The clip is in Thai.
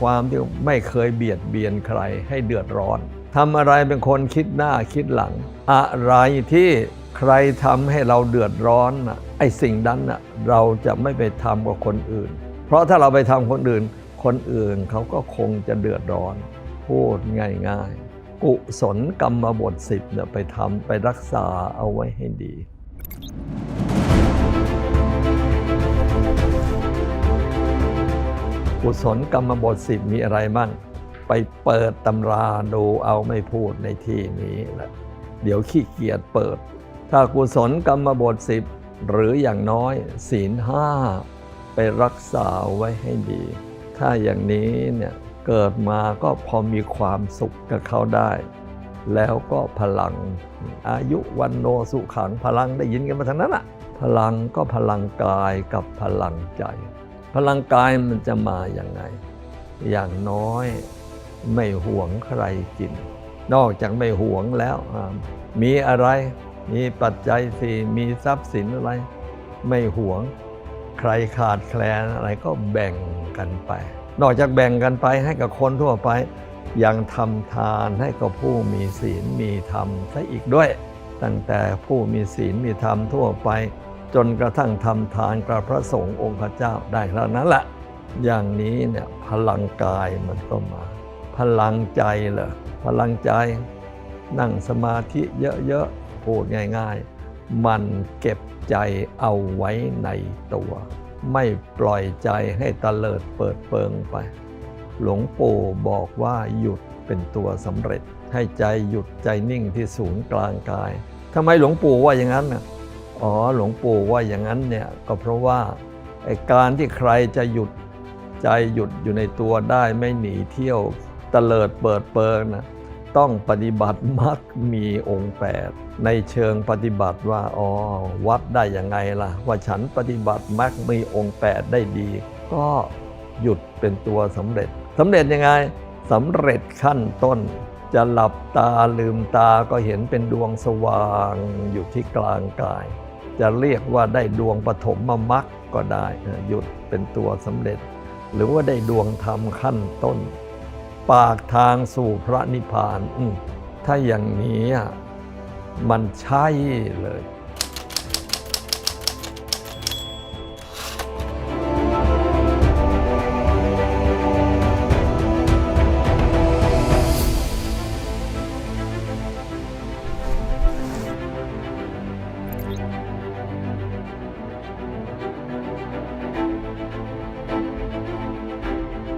ความที่ไม่เคยเบียดเบียนใครให้เดือดร้อนทำอะไรเป็นคนคิดหน้าคิดหลัง อะไรที่ใครทำให้เราเดือดร้อนน่ะไอ้สิ่งนั้นน่ะเราจะไม่ไปทำกับคนอื่น เพราะถ้าเราไปทำคนอื่น คนอื่นเขาก็คงจะเดือดร้อน พูดง่ายๆ กุศลกรรมบทสิบเนี่ยไปทำไปรักษาเอาไว้ให้ดี กุศลกรรมบทสิบมีอะไรบ้างไปเปิดตำราดูเอาไม่พูดในที่นี้แหละเดี๋ยวขี้เกียจเปิด ถ้ากุศลกรรมบทสิบหรืออย่างน้อยศีลห้าไปรักษาไว้ให้ดี ถ้าอย่างนี้เนี่ยเกิดมาก็พอมีความสุขกับเขาได้ แล้วก็พลังอายุวันโนสุขังพลังได้ยินกันมาทั้งนั้นอะพลังก็พลังกายกับพลังใจ พลังกายมันจะมาอย่างไง อย่างน้อยไม่หวงใครกิน นอกจากไม่หวงแล้ว มีอะไร มีปัจจัยสี่มีทรัพย์สินอะไร ไม่หวง ใครขาดแคลนอะไรก็แบ่งกันไป นอกจากแบ่งกันไปให้กับคนทั่วไป ยังทำทานให้กับผู้มีศีลมีธรรมซะอีกด้วย ตั้งแต่ผู้มีศีลมีธรรมทั่วไป จนกระทั่งทำทานกับพระสงฆ์องค์พระเจ้าได้เท่านั้นแหละอย่างนี้เนี่ยพลังกายมันก็มา พลังใจเหรอพลังใจ นั่งสมาธิเยอะๆพูดง่ายๆ มันเก็บใจเอาไว้ในตัว ไม่ปล่อยใจให้ตะเลิดเปิดเปิงไป หลวงปู่บอกว่าหยุดเป็นตัวสำเร็จ ให้ใจหยุดใจนิ่งที่ศูนย์กลางกายทำไมหลวงปู่ว่าอย่างนั้นน่ะ อ๋อหลวงปู่ว่าอย่างนั้นเนี่ยก็เพราะว่าการที่ใครจะหยุดใจหยุดอยู่ในตัวได้ไม่หนีเที่ยวตลิดเปิดเปิงนะต้องปฏิบัติมรรคมีองค์แปดในเชิงปฏิบัติว่าอ๋อวัดได้ยังไงล่ะ ว่าฉันปฏิบัติมรรคมีองค์แปดได้ดี ก็หยุดเป็นตัวสำเร็จสำเร็จยังไงสำเร็จขั้นต้น จะหลับตาลืมตาก็เห็นเป็นดวงสว่างอยู่ที่กลางกาย จะเรียกว่าได้ดวงปฐมมรรคก็ได้หยุดเป็นตัวสำเร็จ หรือว่าได้ดวงธรรมขั้นต้น ปากทางสู่พระนิพพานถ้าอย่างนี้มันใช่เลย